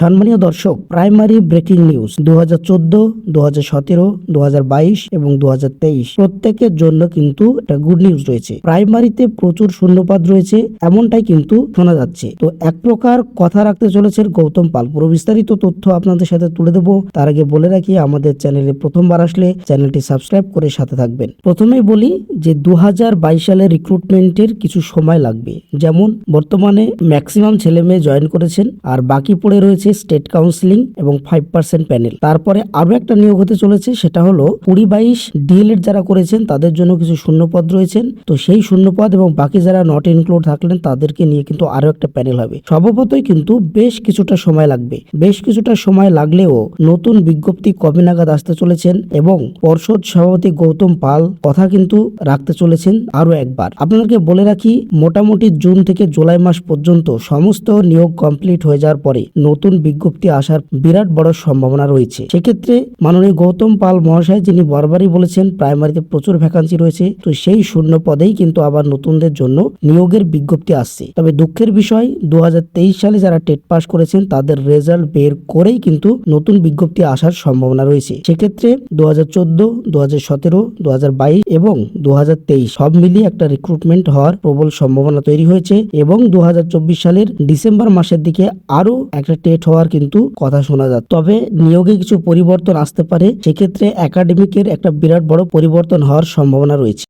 সম্মানীয় দর্শক, primary breaking news দু হাজার চোদ্দ দু হাজার সতেরো দু হাজার বাইশ এবং দু হাজার তেইশ। প্রত্যেকের জন্য কিন্তু একটা গুড নিউজ রয়েছে। প্রাইমারিতে প্রচুর শূন্যপাত রয়েছে, এমনটাই কিন্তু শোনা যাচ্ছে। তো এক প্রকার কথা রাখতে চলেছে গৌতম পাল। পুরো বিস্তারিত তথ্য আপনাদের সাথে তুলে দেবো। তার আগে বলে রাখি, আমাদের চ্যানেলে প্রথমবার আসলে চ্যানেলটি সাবস্ক্রাইব করে সাথে থাকবেন। প্রথমেই বলি যে দু হাজার বাইশ সালের রিক্রুটমেন্টের কিছু সময় লাগবে। যেমন, বর্তমানে ম্যাক্সিমাম ছেলে মেয়ে জয়েন করেছেন, আর বাকি পড়ে রয়েছে স্টেট কাউন্সিলিং এবং ফাইভ পার্সেন্ট প্যানেল। তারপরে আরও একটা নিয়োগ হতে চলেছে, সেটা হলো কুড়ি বাইশ ডিএলএড যারা করেছেন, তাদের জন্য কিছু শূন্যপদ রয়েছেন। তো সেই শূন্যপদ এবং বাকি যারা নট ইনক্লুড থাকলেন, তাদেরকে নিয়ে কিন্তু আরও একটা প্যানেল হবে। স্বভাবতই কিন্তু বেশ কিছুটা সময় লাগবে। বেশ কিছুটা সময় লাগলেও নতুন বিজ্ঞপ্তি কবে নাগাদ আসতে চলেছেন এবং পর্ষদ সভাপতি গৌতম পাল কথা কিন্তু রাখতে চলেছেন আরও একবার। আপনাদেরকে বলে রাখি, মোটামুটি জুন থেকে জুলাই মাস পর্যন্ত সমস্ত নিয়োগ কমপ্লিট হয়ে যাওয়ার পরে নতুন বিজ্ঞপ্তি আসার বিরাট বড় সম্ভাবনা রয়েছে। সেক্ষেত্রে মাননীয় গৌতম পাল মহাশয় যিনি বারবারই বলেছেন প্রাইমারিতে প্রচুর ভ্যাকান্সি রয়েছে, তো সেই শূন্য পদেই কিন্তু আবার নতুনদের জন্য নিয়োগের বিজ্ঞপ্তি আসছে। তবে দুঃখের বিষয় দু হাজার তেইশ সালে যারা টেট পাস করেছেন, তাদের রেজাল্ট বের করেই কিন্তু নতুন বিজ্ঞপ্তি আসার সম্ভাবনা রয়েছে। সেক্ষেত্রে দু হাজার চোদ্দ দু হাজার সতেরো দু হাজার বাইশ এবং দু হাজার তেইশ সব মিলিয়ে একটা রিক্রুটমেন্ট হওয়ার প্রবল সম্ভাবনা তৈরি হয়েছে এবং দু হাজার চব্বিশ সালের ডিসেম্বর মাসের দিকে আরও একটা টেট হওয়ার কিন্তু কথা শোনা যায় তবে নিয়োগে কিছু পরিবর্তন আসতে পারে, সেক্ষেত্রে একাডেমিকের একটা বিরাট বড় পরিবর্তন হওয়ার সম্ভাবনা রয়েছে।